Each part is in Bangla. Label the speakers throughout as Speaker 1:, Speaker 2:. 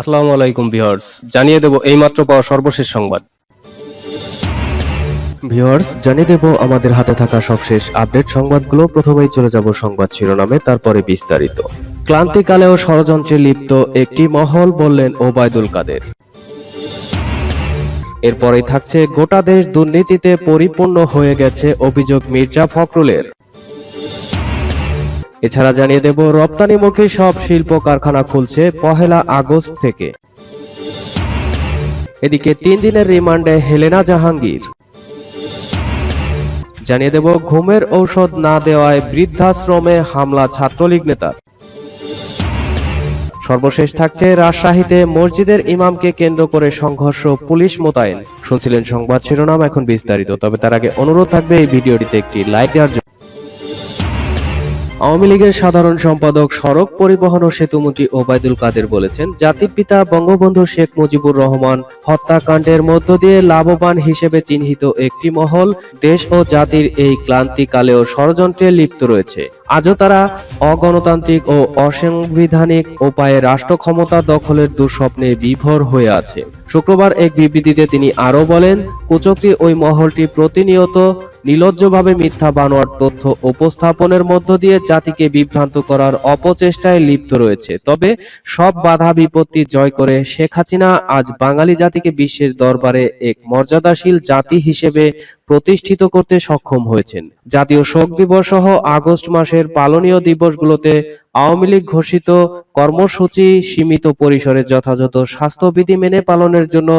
Speaker 1: আসসালামু আলাইকুম ভিউয়ার্স, জানিয়ে দেব এইমাত্র পাওয়া সর্বশেষ সংবাদ। ভিউয়ার্স, জানিয়ে দেব আমাদের হাতে থাকা সবশেষ আপডেট সংবাদগুলো। প্রথমেই চলে যাব সংবাদ শিরোনামে, তারপরে বিস্তারিত। ক্লান্তিকালেও ষড়যন্ত্রে লিপ্ত একটি মহল বললেন ওবায়দুল কাদের। এরপরেই থাকছে গোটা দেশ দুর্নীতিতে পরিপূর্ণ হয়ে গেছে অভিযোগ মির্জা ফখরুলের। এছাড়া জানিয়ে দেব, রপ্তানিমুখী সব শিল্প কারখানা খুলছে পহেলা আগস্ট থেকে। এদিকে তিন দিনের রিমান্ডে হেলেনা জাহাঙ্গীর। জানিয়ে দেব, ঘুমের ঔষধ না দেওয়ায় বৃদ্ধাশ্রমে হামলা ছাত্রলীগ নেতার। সর্বশেষ থাকছে রাজশাহীতে মসজিদের ইমামকে কেন্দ্র করে সংঘর্ষ, পুলিশ মোতায়েন। শুনছিলেন সংবাদ শিরোনাম, এখন বিস্তারিত। তবে তার আগে অনুরোধ থাকবে এই ভিডিওটিতে একটি লাইক দেওয়ার জন্য। আওয়ামী লীগের সাধারণ সম্পাদক সড়ক পরিবহন ও সেতুমন্ত্রী ওবায়দুল কাদের বলেছেন, জাতির পিতা বঙ্গবন্ধু শেখ মুজিবুর রহমান হত্যাকাণ্ডের মধ্য দিয়ে লাভবান হিসেবে চিহ্নিত একটি মহল, দেশ ও জাতির এই ক্লান্তিকালেও ষড়যন্ত্রে লিপ্ত রয়েছে। আজও তারা অগণতান্ত্রিক ও অসাংবিধানিক উপায়ে রাষ্ট্র ক্ষমতা দখলের দুঃস্বপ্নে বিভোর হয়ে আছে। শুক্রবার এক বিবৃতিতে তিনি আরও বলেন, কুচক্রি ওই মহলটি প্রতিনিয়ত নিলজ্জভাবে মিথ্যা বানোয়ার তথ্য উপস্থাপনের মধ্য দিয়ে জাতিকে বিভ্রান্ত করার অপচেষ্টায় লিপ্ত রয়েছে। তবে সব বাধা বিপত্তি জয় করে শেখ হাসিনা আজ বাঙালি জাতিকে বিশ্বের দরবারে এক মর্যাদাশীল জাতি হিসেবে প্রতিষ্ঠিত করতে সক্ষম হয়েছেন। জাতীয় শোক দিবস সহ আগস্ট মাসের পালনীয় দিবসগুলোতে আওয়ামী লীগ ঘোষিত কর্মসূচি সীমিত পরিসরে যথাযথ স্বাস্থ্যবিধি মেনে পালনের জন্য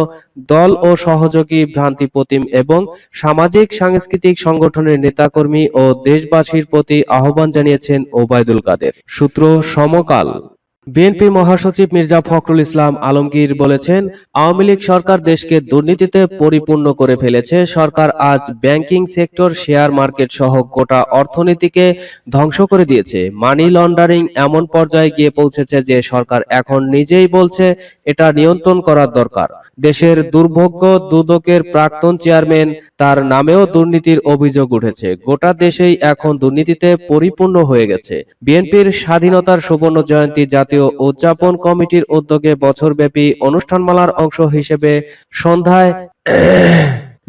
Speaker 1: দল ও সহযোগী ভ্রান্তি প্রতিম এবং সামাজিক সাংস্কৃতিক সংগঠনের নেতাকর্মী ও দেশবাসীর প্রতি আহ্বান জানিয়েছেন ওবায়দুল কাদের। সূত্র সমকাল। বিএনপি মহাসচিব মির্জা ফখরুল ইসলাম আলমগীর বলেছেন, আওয়ামী লীগ সরকার দেশকে দুর্নীতিতে পরিপূর্ণ করে ফেলেছে। সরকার আজ ব্যাংকিং সেক্টর, শেয়ার মার্কেট সহ গোটা অর্থনীতিকে ধ্বংস করে দিয়েছে। মানি লন্ডারিং এমন পর্যায়ে গিয়ে পৌঁছেছে যে সরকার এখন নিজেই বলছে, এটা নিয়ন্ত্রণ করার দরকার। দেশের দুর্ভোগ্য দুদকের প্রাক্তন চেয়ারম্যান, তার নামেও দুর্নীতির অভিযোগ উঠেছে। গোটা দেশেই এখন দুর্নীতিতে পরিপূর্ণ হয়ে গেছে। বিএনপির স্বাধীনতার সুবর্ণ জয়ন্তী জাতীয় উদযাপন কমিটির উদ্যোগে বছরব্যাপী অনুষ্ঠানমালার অংশ হিসেবে সন্ধ্যায়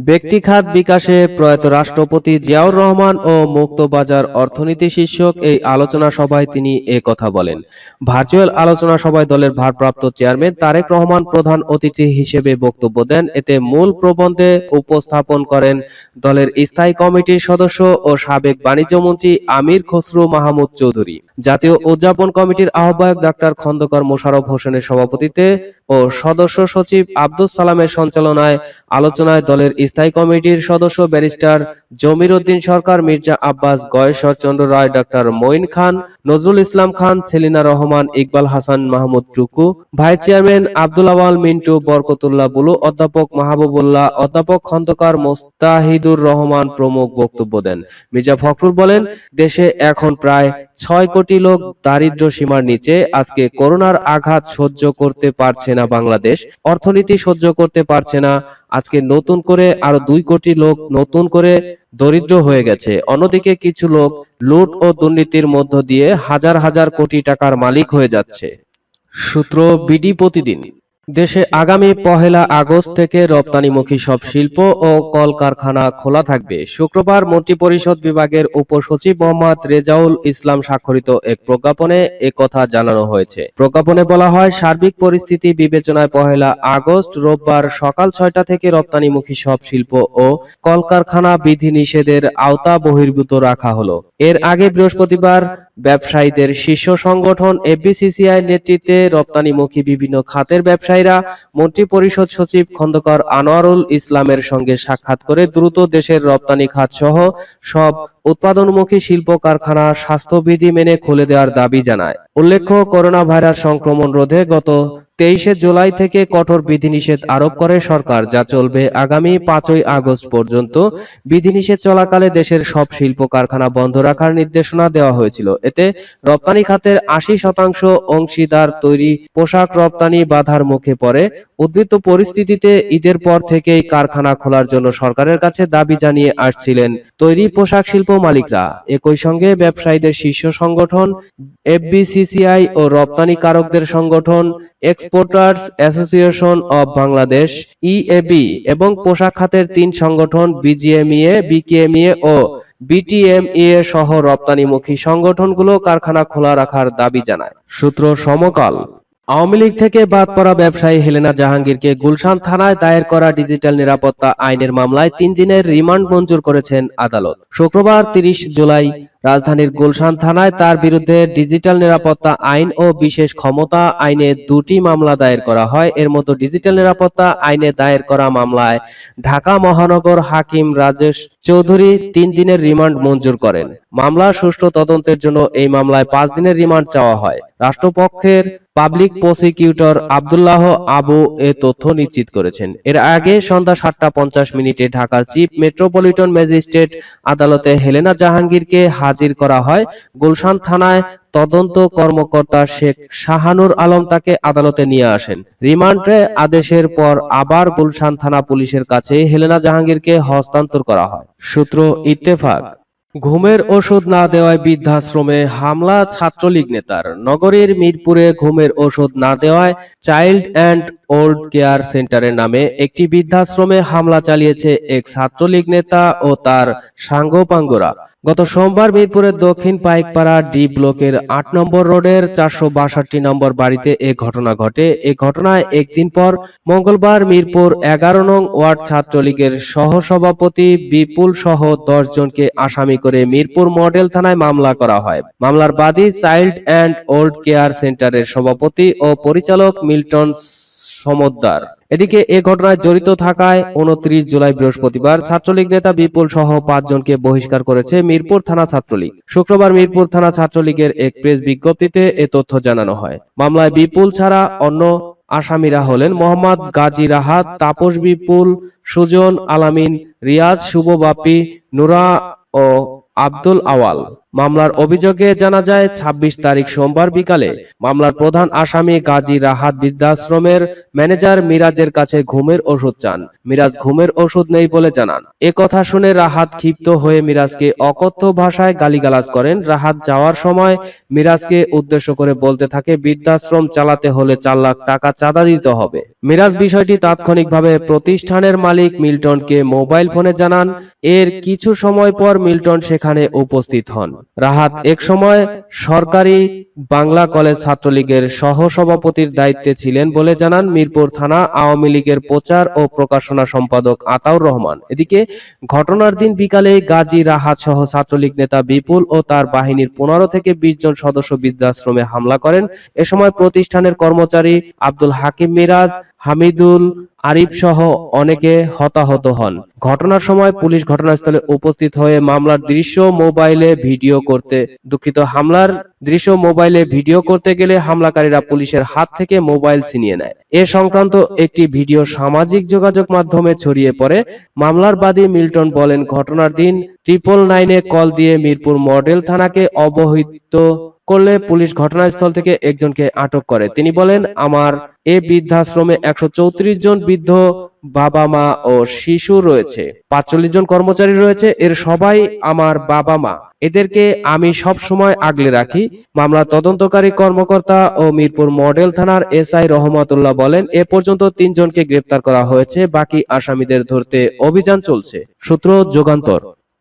Speaker 1: ব্যক্তিখাত বিকাশে প্রয়াত রাষ্ট্রপতি জিয়াউর রহমান ও মুক্তবাজার অর্থনীতি শীর্ষক এই আলোচনা সভায় তিনি এ কথা বলেন। ভার্চুয়াল আলোচনা সভায় দলের ভারপ্রাপ্ত চেয়ারম্যান তারেক রহমান প্রধান অতিথি হিসেবে বক্তব্য দেন। এতে মূল প্রবন্ধে উপস্থাপন করেন দলের স্থায়ী কমিটির সদস্য ও সাবেক বাণিজ্য মন্ত্রী আমির খসরু মাহমুদ চৌধুরী। জাতীয় উদযাপন কমিটির আহ্বায়ক ডাক্তার খন্দকার মোশারফ হোসেনের সভাপতিত্বে ও সদস্য সচিব আব্দুল সালামের সঞ্চালনায় আলোচনায় দলের স্থায়ী কমিটির সদস্য barrister Jamir Uddin Sarkar, Mirza Abbas Goyeshwar Chandra Roy, doctor Moin Khan, Nazrul Islam Khan, Selina Rahman, Iqbal Hasan, Mahmud Tuku, vice chairman Abdul Awal, Mintu Barkatullah Bulu, অধ্যাপক মাহবুবুল্লাহ, অধ্যাপক খন্দকার মোস্তাহিদুর রহমান প্রমুখ বক্তব্য দেন। মির্জা ফখরুল বলেন, দেশে এখন প্রায় ছয় কোটি লোক দারিদ্র সীমার নিচে আজকে করোনার আঘাত সহ্য করতে পারছে না বাংলাদেশ, অর্থনীতি সহ্য করতে পারছে না, আজকে নতুন করে আরও দুই কোটি লোক নতুন করে দরিদ্র হয়ে গেছে। অন্যদিকে কিছু লোক লুট ও দুর্নীতির মধ্য দিয়ে হাজার হাজার কোটি টাকার মালিক হয়ে যাচ্ছে। সূত্র বিডি প্রতিদিন। দেশে আগামী পহেলা আগস্ট থেকে রপ্তানিমুখী সব শিল্প ও কলকারখানা খোলা থাকবে। শুক্রবার মন্ত্রিপরিষদ বিভাগের উপসচিব মোহাম্মদ রেজাউল ইসলাম স্বাক্ষরিত এক প্রজ্ঞাপনে কথা জানানো হয়েছে। প্রজ্ঞাপনে বলা হয়, সার্বিক পরিস্থিতি বিবেচনায় পহেলা আগস্ট রোববার সকাল ছয়টা থেকে রপ্তানিমুখী সব শিল্প ও কলকারখানা বিধিনিষেধের আওতা বহির্ভূত রাখা হলো। এর আগে বৃহস্পতিবার ব্যবসায়ীদের শীর্ষ সংগঠন এফবিসিসিআই নেতৃত্বে রপ্তানিমুখী বিভিন্ন খাতের ব্যবসায়ীরা মন্ত্রিপরিষদ সচিব খন্দকার আনোয়ারুল ইসলামের সঙ্গে সাক্ষাৎ করে দ্রুত দেশের রপ্তানি খাত সহ সব উৎপাদনমুখী শিল্প কারখানা স্বাস্থ্যবিধি মেনে খুলে দেওয়ার দাবি জানায়। উল্লেখ্য করোনা ভাইরাস সংক্রমণ রোধে গত তেইশে জুলাই থেকে কঠোর বিধিনিষেধ আরোপ করে সরকার, যা চলবে আগামী পাঁচই আগস্ট পর্যন্ত। বিধিনিষেধ চলাকালে দেশের সব শিল্প কারখানা বন্ধ রাখার নির্দেশনা দেওয়া হয়েছিল। এতে রপ্তানি খাতের আশি শতাংশ অংশীদার তৈরি পোশাক রপ্তানি বাধার মুখে পড়ে। উদ্বৃত্ত পরিস্থিতিতে ঈদের পর থেকেই কারখানা খোলার জন্য সরকারের কাছে দাবি জানিয়ে আসছিলেন তৈরি পোশাক শিল্প মালিকরা একই সঙ্গে ব্যবসায়ীদের শীর্ষ সংগঠন এফবিসিসিআই ও রপ্তানিকারকদের সংগঠন export exporters association of Bangladesh EAB এবং পোশাক খাতের তিন সংগঠন বিজিএমইএ বিকেএমইএ ও বিটিএমইএ সহ রপ্তানিমুখী সংগঠনগুলো কারখানা খোলা রাখার দাবি জানায়। সূত্র সমকাল আওয়ামী লীগ থেকে বাদ পড়া ব্যবসায়ী হেলেনা জাহাঙ্গীরকে গুলশান থানায় দায়ের করা ডিজিটাল নিরাপত্তা আইনের মামলায় তিন দিনের রিমান্ড মঞ্জুর করেছেন আদালত। শুক্রবার তিরিশ জুলাই রাজধানীর গুলশান থানায় তার বিরুদ্ধে ডিজিটাল নিরাপত্তা আইন ও বিশেষ ক্ষমতা আইনে দুটি মামলা দায়ের করা হয়। এর মধ্যে ডিজিটাল নিরাপত্তা আইনে দায়ের করা মামলায় ঢাকা মহানগর হাকিম রাজেশ চৌধুরী তিন দিনের রিমান্ড মঞ্জুর করেন। মামলা সুষ্ঠু তদন্তের জন্য এই মামলায় পাঁচ দিনের রিমান্ড চাওয়া হয়। রাষ্ট্রপক্ষের পাবলিক প্রসিকিউটর আব্দুল্লাহ আবু এ তথ্য নিশ্চিত করেছেন। এর আগে সন্ধ্যা সাতটা পঞ্চাশ মিনিটে ঢাকার চিফ মেট্রোপলিটন ম্যাজিস্ট্রেট আদালতে হেলেনা জাহাঙ্গীরকে হাজির করা হয়। গুলশান থানায় তদন্ত কর্মকর্তা শেখ শাহানুর আলম তাকে আদালতে নিয়ে আসেন। রিমান্ডে আদেশের পর আবার গুলশান থানা পুলিশের কাছে হেলেনা জাহাঙ্গীরকে হস্তান্তর করা হয়। সূত্র ইত্তেফাক। ঘুমের ওষুধ না দেওয়ায় বৃদ্ধাশ্রমে হামলা ছাত্রলীগ নেতার। নগরীর মিরপুরে ঘুমের ওষুধ না দেওয়ায় চাইল্ড অ্যান্ড ওল্ড কেয়ার সেন্টারের নামে একটি বৃদ্ধাশ্রমে হামলা চালিয়েছে এক ছাত্রলীগ নেতা ও তার সাঙ্গপাঙ্গরা। গত সোমবার মিরপুরের দক্ষিণ পাইকপাড়া ডি ব্লকের আট নম্বর রোডের চারশো বাষট্টি নম্বর বাড়িতে এ ঘটনা ঘটে। এ ঘটনায় একদিন পর মঙ্গলবার মিরপুর এগারো নং ওয়ার্ড ছাত্রলীগের সহসভাপতি বিপুল সহ জনকে আসামি করে মিরপুর মডেল থানায় মামলা করা হয়। মামলার বাদী চাইল্ড অ্যান্ড ওল্ড কেয়ার সেন্টারের সভাপতি ও পরিচালক মিল্টন সমদ্দার। এদিকে এ ঘটনায় জড়িত থাকায় উনত্রিশ জুলাই বৃহস্পতিবার ছাত্রলীগ নেতা বিপুল সহ পাঁচজনকে বহিষ্কার করেছে মিরপুর থানা ছাত্রলীগ। শুক্রবার মিরপুর থানা ছাত্রলীগের এক প্রেস বিজ্ঞপ্তিতে এ তথ্য জানানো হয়। মামলায় বিপুল ছাড়া অন্য আসামিরা হলেন মোহাম্মদ গাজী রাহাত, তাপস বিপুল, সুজন আলামিন, রিয়াজ, শুভ বাপি নুরা ও আব্দুল আওয়াল। মামলার অভিযোগে জানা যায় ২৬ তারিখ সোমবার বিকালে মামলার প্রধান আসামি গাজী রাহাত বৃদ্ধাশ্রমের ম্যানেজার মিরাজের কাছে ঘুমের ওষুধ চান। মিরাজ ঘুমের ওষুধ নেই বলে জানান। এ কথা শুনে রাহাত ক্ষিপ্ত হয়ে মিরাজকে অকথ্য ভাষায় গালিগালাজ করেন। রাহাত যাওয়ার সময় মিরাজকে উদ্দেশ্য করে বলতে থাকে, বৃদ্ধাশ্রম চালাতে হলে চার লাখ টাকা চাঁদা দিতে হবে। মিরাজ বিষয়টি তাৎক্ষণিকভাবে প্রতিষ্ঠানের মালিক মিল্টনকে মোবাইল ফোনে জানান। এর কিছু সময় পর মিল্টন সেখানে উপস্থিত হন। রাহাত এক সময় সরকারি বাংলা কলেজ ছাত্রলীগের সহসভাপতির দায়িত্বে ছিলেন বলে জানান মিরপুর থানা আওয়ামী লীগের প্রচার ও প্রকাশনা সম্পাদক আতাউর রহমান। এদিকে ঘটনার দিন বিকালে গাজী রাহাত সহ ছাত্রলীগ নেতা বিপুল ও তার বাহিনীর পনেরো থেকে বিশ জন সদস্য বৃদ্ধাশ্রমে হামলা করেন। এ সময় প্রতিষ্ঠানের কর্মচারী আব্দুল হাকিম মিরাজ হামিদুল আরিফ সহ অনেকে হতাহত হন। ঘটনার সময় পুলিশ ঘটনাস্থলে উপস্থিত হয়ে মামলার দৃশ্য মোবাইলে ভিডিও করতে দুঃখিত। হামলার দৃশ্য মোবাইলে ভিডিও করতে গেলে হামলাকারীরা পুলিশের হাত থেকে মোবাইল ছিনিয়ে নেয়। এ সংক্রান্ত একটি ভিডিও সামাজিক যোগাযোগ মাধ্যমে ছড়িয়ে পড়ে। মামলার বাদী মিল্টন বলেন, ঘটনার দিন ট্রিপল নাইনে কল দিয়ে মিরপুর মডেল থানাকে অবহিত করলে পুলিশ ঘটনাস্থল থেকে একজনকে আটক করে। তিনি বলেন, আমার এ বৃদ্ধাশ্রমে একশো চৌত্রিশ জন বৃদ্ধ বাবা মা ও শিশু রয়েছে। পাঁচচল্লিশ জন কর্মচারী রয়েছে। এর সবাই আমার বাবা মা। এদেরকে আমি সব সময় আগলে রাখি। মামলা তদন্তকারী কর্মকর্তা ও মিরপুর মডেল থানার এস এসআই রহমতুল্লাহ বলেন, এ পর্যন্ত তিনজনকে গ্রেপ্তার করা হয়েছে। বাকি আসামিদের ধরতে অভিযান চলছে। সূত্র যুগান্তর।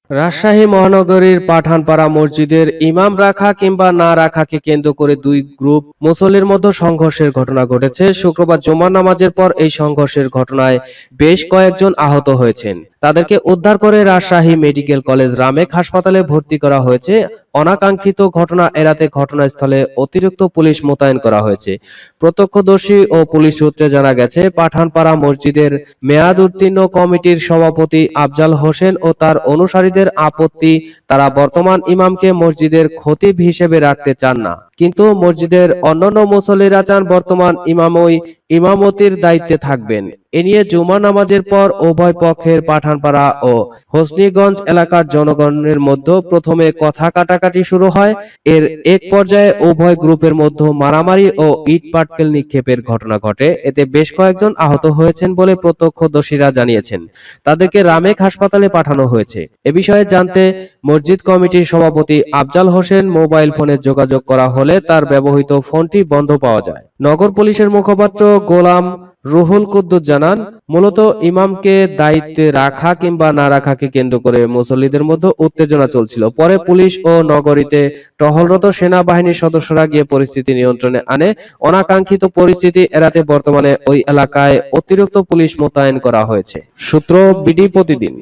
Speaker 1: রাজশাহী মহানগরীর পাঠানপাড়া মসজিদের ইমাম রাখা কিংবা না রাখাকে কেন্দ্র করে দুই গ্রুপ মুসল্লির মধ্যে সংঘর্ষের ঘটনা ঘটেছে। শুক্রবার জুমার নামাজের পর এই সংঘর্ষের ঘটনায় বেশ কয়েকজন আহত হয়েছেন। তাদেরকে উদ্ধার করে রাজশাহী মেডিকেল কলেজ রামেক হাসপাতালে ভর্তি করা হয়েছে। অনাকাঙ্ক্ষিত ঘটনা এড়াতে ঘটনাস্থলে অতিরিক্ত পুলিশ মোতায়েন করা হয়েছে। প্রত্যক্ষদর্শী ও পুলিশ সূত্রে জানা গেছে, পাঠানপাড়া মসজিদের মেয়াদ উত্তীর্ণ কমিটির সভাপতি আফজাল হোসেন ও তার অনুসারীদের আপত্তি তারা বর্তমান ইমামকে মসজিদের খতিব হিসেবে রাখতে চান না। কিন্তু মসজিদের অন্যান্য মুসল্লিরা চান বর্তমান ইমামই ইমামতির দায়িত্বে থাকবেন। এ নিয়ে জুমা নামাজের পর উভয় পক্ষের পাঠানপাড়া ও হোসনিগঞ্জ এলাকার জনগণের মধ্যে প্রথমে কথা কাটাকাটি শুরু হয়। এর এক পর্যায়ে উভয় গ্রুপের মধ্যে মারামারি ও ইট পাটকেল নিক্ষেপের ঘটনা ঘটে। এতে বেশ কয়েকজন আহত হয়েছেন বলে প্রত্যক্ষদর্শীরা জানিয়েছেন। তাদেরকে রামেক হাসপাতালে পাঠানো হয়েছে। এ বিষয়ে জানতে মসজিদ কমিটির সভাপতি আফজাল হোসেন মোবাইল ফোনে যোগাযোগ করা হলে হলে তার ব্যবহৃত ফোনটি বন্ধ পাওয়া যায়। নগর পুলিশের মুখপাত্র গোলাম রুহুল কুদ্দুস জানান, মূলত ইমামকে দায়িত্বে রাখা কিংবা না রাখাকে কেন্দ্র করে মুসল্লিদের মধ্যে উত্তেজনা চলছিল। পরে পুলিশ ও নগরীতে টহলরত সেনাবাহিনীর সদস্যরা গিয়ে পরিস্থিতি নিয়ন্ত্রণে আনে। অনাকাঙ্ক্ষিত পরিস্থিতি এড়াতে বর্তমানে ওই এলাকায় অতিরিক্ত পুলিশ মোতায়েন করা হয়েছে। সূত্র বিডি প্রতিদিন।